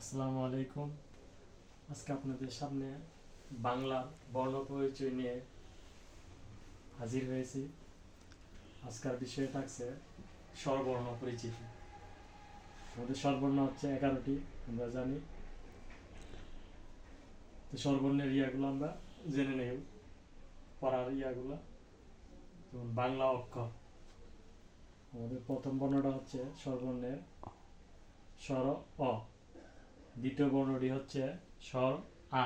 আসসালামু আলাইকুম। আজকে আপনাদের সামনে বাংলা বর্ণ পরিচয় নিয়ে হাজির হয়েছি। আজকের বিষয় থাকছে স্বরবর্ণ পরিচিতি। আমাদের স্বরবর্ণ হচ্ছে এগারোটি, আমরা জানি। তো স্বরবর্ণের ইয়াগুলো আমরা জেনে নেব পড়ার ইয়াগুলো। যেমন বাংলা অক্ষর। আমাদের প্রথম বর্ণটা হচ্ছে স্বরবর্ণের স্বর অ। দ্বিতীয় বর্ণটি হচ্ছে স্বর আ।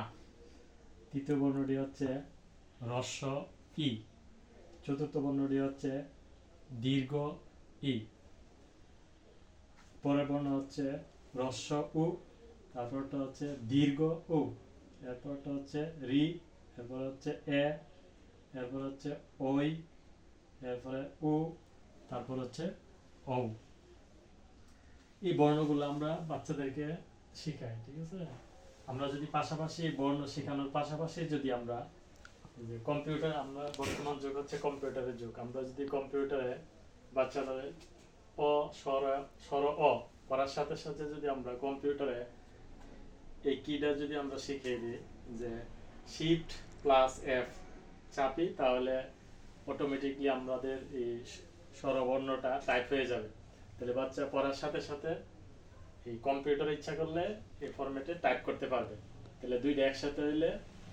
তৃতীয় বর্ণটি হচ্ছে রস্য ই। চতুর্থ বর্ণটি হচ্ছে দীর্ঘ ই। পরের বর্ণ হচ্ছে রস্য উ, তারপরটা হচ্ছে দীর্ঘ উ, এরপরটা হচ্ছে রি, এরপর হচ্ছে এ, এরপর হচ্ছে ওই এরপরে উ, তারপর হচ্ছে ঔ। এই বর্ণগুলো আমরা বাচ্চাদেরকে শিখাই, ঠিক আছে? আমরা যদি পাশাপাশি বর্ণ শেখানোর পাশাপাশি যদি আমরা যে কম্পিউটার, আমরা বর্তমান যুগ হচ্ছে কম্পিউটারের যুগ। আমরা যদি কম্পিউটারে বাচ্চাদের অ স্বর স্বর অ পড়ার সাথে সাথে যদি আমরা কম্পিউটারে এই কিটা যদি আমরা শিখিয়ে দিই যে শিফট প্লাস এফ চাপি, তাহলে অটোমেটিকলি আমাদের এই স্বরবর্ণটা টাইপ হয়ে যাবে। তাহলে বাচ্চা পড়ার সাথে সাথে এই কম্পিউটার ইচ্ছা করলে এই ফরম্যাটে টাইপ করতে পারবে। তাহলে দুইটা একসাথে হইলে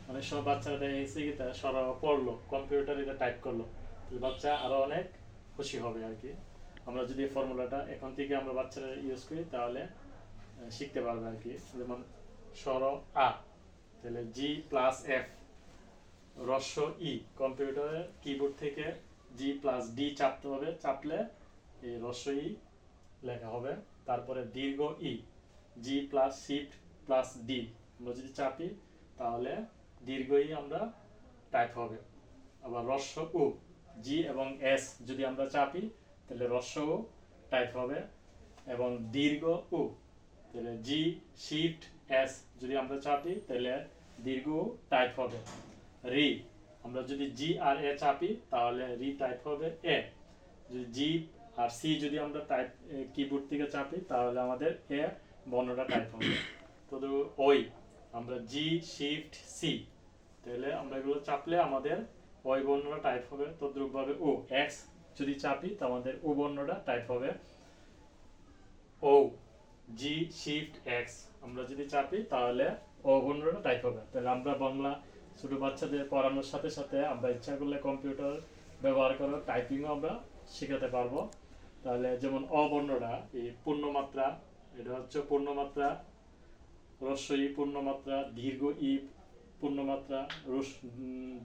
অনেক সময় বাচ্চারা দেখা গেছে কি তারা সরা পড়ল কম্পিউটার এটা টাইপ করল। তাহলে বাচ্চা আরও অনেক খুশি হবে আর কি। আমরা যদি এই ফর্মুলাটা এখন থেকে আমরা বাচ্চারা ইউজ করি, তাহলে শিখতে পারবে আর কি। যেমন স্বর আ, তাহলে জি প্লাস এফ রস্য ই কম্পিউটারের কিবোর্ড থেকে জি প্লাস ডি চাপতে হবে। চাপলে এই রস্য ই লেখা হবে। তারপরে দীর্ঘ ই G plus shift plus D আমরা যদি চাপি, তাহলে দীর্ঘ ই আমরা টাইপ হবে। আবার রস্য উ জি এবং এস যদি আমরা চাপি, তাহলে রস্য উ টাইপ হবে। এবং দীর্ঘ উ, তাহলে জি শিফট এস যদি আমরা চাপি, তাহলে দীর্ঘ উ টাইপ হবে। রি, আমরা যদি জি আর এ চাপি, তাহলে রি টাইপ হবে এ যদি জি আর সি যদি আমরা টাইপ কিবোর্ড থেকে চাপি, তাহলে আমাদের এ বর্ণটা টাইপ হবে। তো ওই, আমরা জি শিফট সি তাহলে আমরা এগুলো চাপলে আমাদের ওই বর্ণটা টাইপ হবে তদ্রুপভাবে ও। এক্স যদি চাপি, তো আমাদের ও বর্ণটা টাইপ হবে ও জি শিফট এক্স আমরা যদি চাপি, তাহলে ও বর্ণটা টাইপ হবে। তাহলে আমরা বাংলা ছোট বাচ্চাদের পড়ানোর সাথে সাথে আমরা ইচ্ছা করলে কম্পিউটার ব্যবহার করে টাইপিংও আমরা শেখাতে পারব। তাহলে যেমন অবর্ণটা এই পূর্ণমাত্রা এটা হচ্ছে পূর্ণমাত্রা রস্বই পূর্ণমাত্রা দীর্ঘ ই পূর্ণমাত্রা রস উম,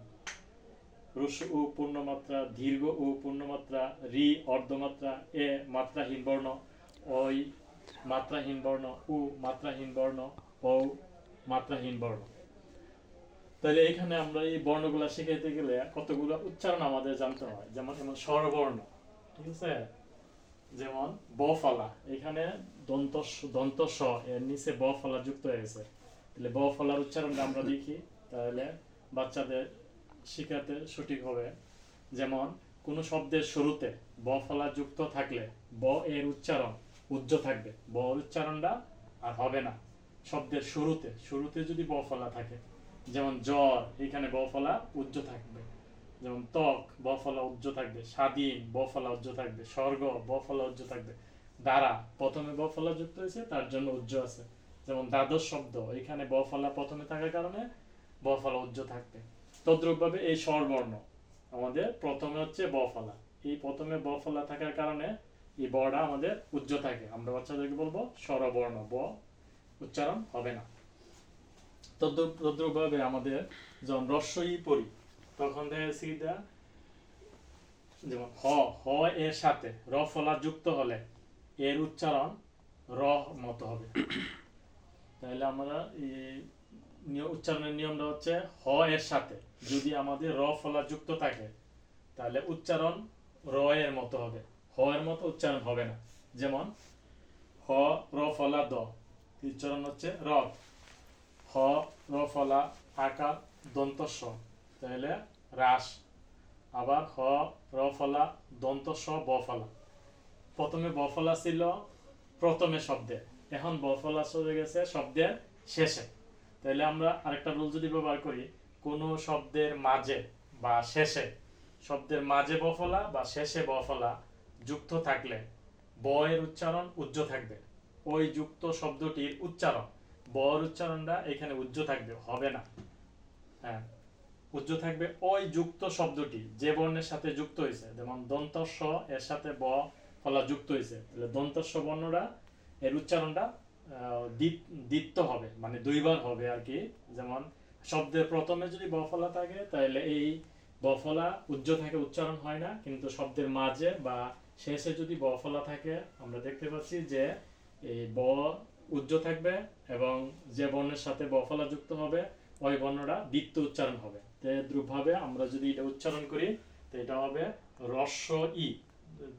রস ও পূর্ণমাত্রা দীর্ঘ ও পূর্ণমাত্রা রি অর্ধমাত্রা এ মাত্রাহীন বর্ণ ওই মাত্রাহীন বর্ণ উ মাত্রাহীন বর্ণ ও মাত্রাহীন বর্ণ। তাহলে এখানে আমরা এই বর্ণগুলা শিখাইতে গেলে কতগুলো উচ্চারণ আমাদের জানতে হয়? যেমন যেমন স্বরবর্ণ ঠিক আছে? যেমন ব ফলা এখানে দন্ত দন্ত স এর নিচে ব ফলা যুক্ত হয়ে গেছে। তাহলে ব ফলার উচ্চারণটা আমরা দেখি, তাহলে বাচ্চাদের শিখাতে সঠিক হবে। যেমন, কোনো শব্দের শুরুতে ব ফলা যুক্ত থাকলে ব এর উচ্চারণ উজ্জ থাকবে। ব উচ্চারণটা আর হবে না। শব্দের শুরুতে শুরুতে যদি ব ফলা থাকে, যেমন জ্বর, এখানে ব ফলা উজ্জ থাকবে। যেমন ত্বক ব ফলা উজ্জ থাকবে, স্বাধীন ব ফলা উজ্জ থাকবে, স্বর্গ ব ফলা উজ্জ থাকবে। দ্বারা প্রথমে ব ফলা যুক্ত হয়েছে, তার জন্য উজ্জ আছে। যেমন দ্বাদশ শব্দ, এখানে ব ফলা প্রথমে থাকার কারণে ব ফলা উজ্জ থাকবে। তদ্রুপভাবে এই স্বরবর্ণ, আমাদের প্রথমে হচ্ছে ব ফলা এই প্রথমে ব ফলা থাকার কারণে এই বটা আমাদের উজ্জ থাকে। আমরা বাচ্চাদেরকে বলব স্বরবর্ণ, ব, উচ্চারণ হবে না। তদ্রুপ, তদ্রুপভাবে আমাদের যখন রস্বই পড়ি তখন দেখা এটা যেমন হ হ এর সাথে, র ফলা যুক্ত হলে এর উচ্চারণ র মতো হবে। তাহলে আমরা উচ্চারণের নিয়মটা হচ্ছে হ এর সাথে। যদি আমাদের র ফলা যুক্ত থাকে, তাহলে উচ্চারণ র এর মতো হবে। হ এর মতো উচ্চারণ হবে না। যেমন, হ, র ফলা দ, উচ্চারণ হচ্ছে র হ, র ফলা আকার দন্ত তাহলে হ্রাস। আবার হ র ফলা দন্ত স ব ফলা প্রথমে ব ফলা ছিল প্রথমে শব্দে। এখন বফলা চলে গেছে শব্দের শেষে। তাহলে আমরা আরেকটা রুল যদি ব্যবহার করি, কোনো শব্দের মাঝে বা শেষে, শব্দের মাঝে বফলা বা শেষে বফলা যুক্ত থাকলে ব এর উচ্চারণ উজ্জ্ব থাকবে। ওই যুক্ত শব্দটির উচ্চারণ, বর উচ্চারণটা এখানে উজ্জ থাকবে, হবে না। হ্যাঁ। উজ্জ থাকবে ওই যুক্ত শব্দটি, যে বর্ণের সাথে যুক্ত হয়েছে যেমন দন্তস্ব এর সাথে ব ফলা যুক্ত হয়েছে তাহলে দন্তস্ব বর্ণটা এর উচ্চারণটা দ্বিত্ব হবে মানে দুইবার হবে আর কি। যেমন শব্দের প্রথমে যদি বফলা থাকে, তাহলে এই বফলা উজ্জ থাকে উচ্চারণ হয় না, কিন্তু শব্দের মাঝে বা শেষে যদি বফলা থাকে, আমরা দেখতে পাচ্ছি যে এই ব উজ্জ থাকবে এবং যে বর্ণের সাথে বফলা যুক্ত হবে, ওই বর্ণটা দ্বিত্ব উচ্চারণ হবে। দ্রুপভাবে আমরা যদি এটা উচ্চারণ করি, তো এটা হবে রস্য ই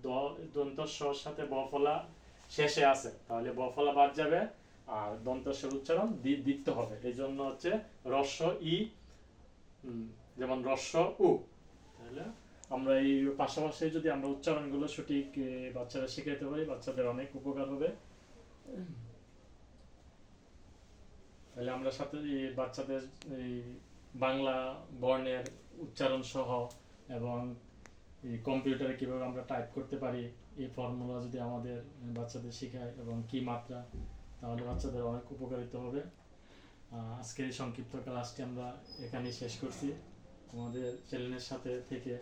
দ- দন্তস্বর সাথে বফলা শেষে আছে। তাহলে বফলা বাদ যাবে, আর দন্তস্বর উচ্চারণ দ্বিত্ব হবে। এই জন্য হচ্ছে রস্য ই যেমন রস্য উ তাহলে আমরা এই পাশাপাশি যদি আমরা উচ্চারণগুলো সঠিক বাচ্চারা শিখাইতে পারি, বাচ্চাদের অনেক উপকার হবে। তাহলে আমরা সাথে বাচ্চাদের, এই বাংলা বর্ণের উচ্চারণ সহ এবং এই কম্পিউটারে কীভাবে আমরা টাইপ করতে পারি, এই ফর্মুলা যদি আমাদের বাচ্চাদের শেখায় এবং কি মাত্রা, তাহলে বাচ্চাদের অনেক উপকারিত হবে। আজকের এই সংক্ষিপ্ত ক্লাসটি আমরা এখানেই শেষ করছি। আমাদের চ্যানেলের সাথে থেকে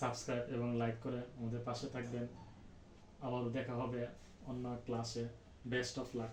সাবস্ক্রাইব এবং লাইক করে আমাদের পাশে থাকবেন। আবারও দেখা হবে অন্য ক্লাসে। Best of luck.